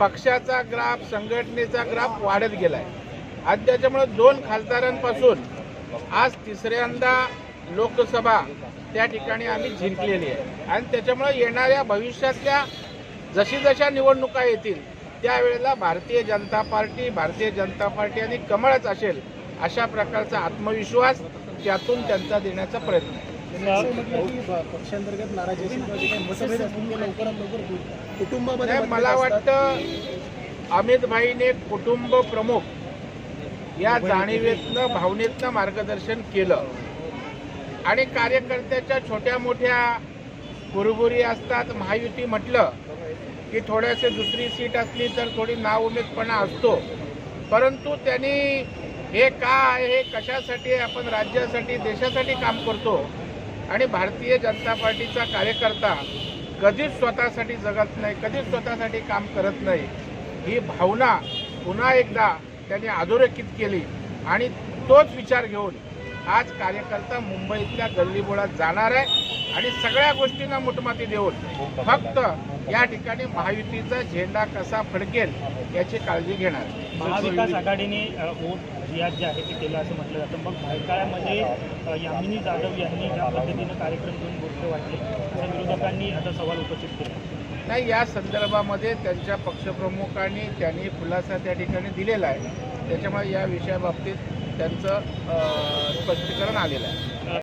पक्षाचा ग्राफ संघटनेचा ग्राफ वाढत गेलाय. आणि त्याच्यामुळे दोन खासदारांपासून आज तिसऱ्यांदा लोकसभा त्या ठिकाणी आम्ही जिंकलेली आहे. आणि त्याच्यामुळे येणाऱ्या भविष्यातल्या जशी जशा निवडणुका येतील त्यावेळेला भारतीय जनता पार्टी भारतीय जनता पार्टी आणि कमळच असेल अशा प्रकारचा आत्मविश्वास त्यातून त्यांचा देण्याचा प्रयत्न आहे. पक्षांतर्गत नाराजी असेल किंवा जे काही मतभेद असतील ते लवकरात लवकर होईल. कुटुंबामध्ये मला. वाटतं अमित भाईने कुटुंब प्रमुख या जाणीवेतनं भावनेतनं मार्गदर्शन केलं. आणि कार्यकर्त्याच्या छोट्या मोठ्या कुरबुरी असतात. महायुती म्हटलं की थोड्याशे दुसरी सीट असली तर थोडी नाउमेदपणा असतो. परंतु त्यांनी हे का आहे हे कशासाठी आपण राज्यासाठी देशासाठी काम करतो? आणि भारतीय जनता पार्टीचा कार्यकर्ता कधीच स्वतःसाठी जगत नाही कधीच स्वतःसाठी काम करत नाही. ही भावना पुन्हा एकदा त्यांनी अधोरेखित केली आणि तोच विचार घेऊन आज कार्यकर्ता मुंबईतल्या गल्लीबोळात जाणार आहे आणि सगळ्या गोष्टींना मुठमाती देऊन फक्त या ठिकाणी महायुतीचा झेंडा कसा फडकेल याची काळजी घेणार. महाविकास आघाडीने वोट रियाज जे आहे ते केलं असं म्हटलं जातं. मग भायखळ्यामध्ये अ, यामिनी जाधव यांनी ज्या पद्धतीनं कार्यक्रम घेऊन गोष्ट वाटली असं विरोधकांनी आता सवाल उपस्थित केला. नाही या संदर्भामध्ये त्यांच्या पक्षप्रमुखांनी त्यांनी खुलासा त्या ठिकाणी दिलेला आहे. त्याच्यामुळे या विषयाबाबतीत त्यांचं स्पष्टीकरण आलेलं आहे.